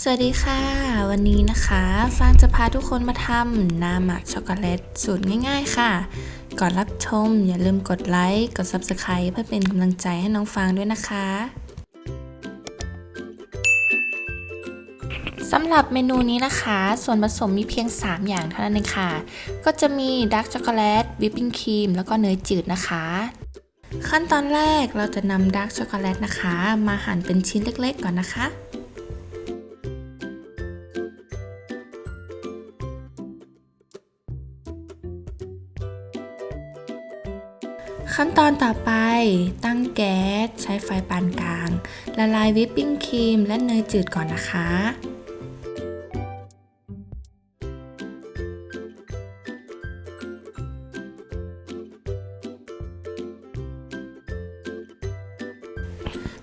สวัสดีค่ะ วันนี้นะคะฟางจะพาทุกคนมาทำนาหมักช็อกโกแลตสูตรง่าย ๆ ค่ะ ก่อนรับชมอย่าลืมกดไลค์กด Subscribe เพื่อเป็นกำลังใจให้น้องฟางด้วยนะคะสำหรับเมนูนี้นะคะ ส่วนผสมมีเพียง 3 อย่างเท่านั้นเองค่ะ ก็จะมีดาร์กช็อกโกแลตวิปปิ้งครีมแล้วก็เนยจืดนะคะขั้นตอนแรกเราจะนำดาร์กช็อกโกแลตนะคะ มาหั่นเป็นชิ้นเล็กๆก่อนนะคะ ขั้นตอนต่อไปตั้งแก๊สใช้ไฟปานกลาง ละลายวิปปิ้งครีมและเนยจืดก่อนนะคะ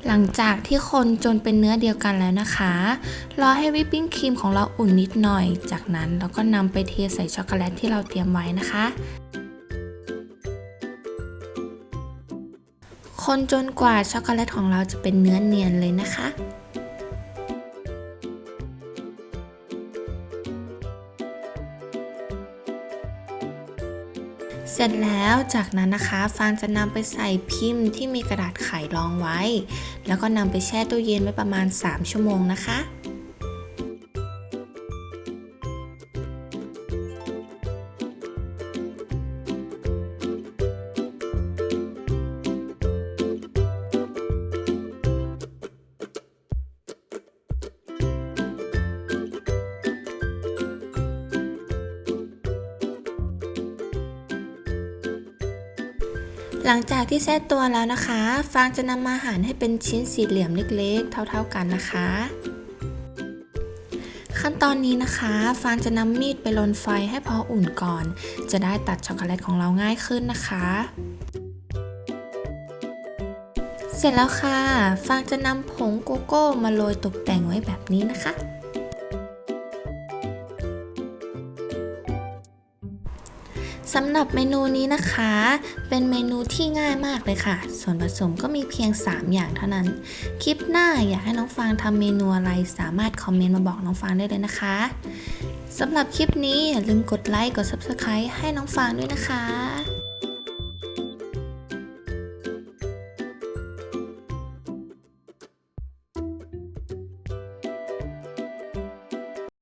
หลังจากที่คนจนเป็นเนื้อเดียวกันแล้วนะคะ รอให้วิปปิ้งครีมของเราอุ่นนิดหน่อย จากนั้นเราก็นำไปเทใส่ช็อกโกแลตที่เราเตรียมไว้นะคะ คนจนกว่าช็อกโกแลตของเราจะเป็นเนื้อเนียนเลยนะคะ เสร็จแล้วจากนั้นนะคะฟางจะนำไปใส่พิมพ์ที่มีกระดาษไขรองไว้ แล้วก็นำไปแช่ตู้เย็นไว้ประมาณ 3 ชั่วโมงนะคะ หลังจากที่แช่ตัวแล้วนะคะ ฟางจะนำมาหั่นให้เป็นชิ้นสี่เหลี่ยมเล็กๆ เท่าๆกันนะคะ ขั้นตอนนี้นะคะ ฟางจะนำมีดไปลนไฟให้พออุ่นก่อน จะได้ตัดช็อกโกแลตของเราง่ายขึ้นนะคะเสร็จแล้วค่ะ ฟางจะนำผงโกโก้มาโรยตกแต่งไว้แบบนี้นะคะ สำหรับเมนูนี้นะคะ เป็นเมนูที่ง่ายมากเลยค่ะ ส่วนผสมก็มีเพียง 3 อย่างเท่านั้น คลิปหน้าอยากให้น้องฟางทำเมนูอะไร สามารถคอมเมนต์มาบอกน้องฟางได้เลยนะคะสำหรับคลิปนี้อย่าลืมกดไลค์กด Subscribe ให้น้องฟางด้วยนะคะ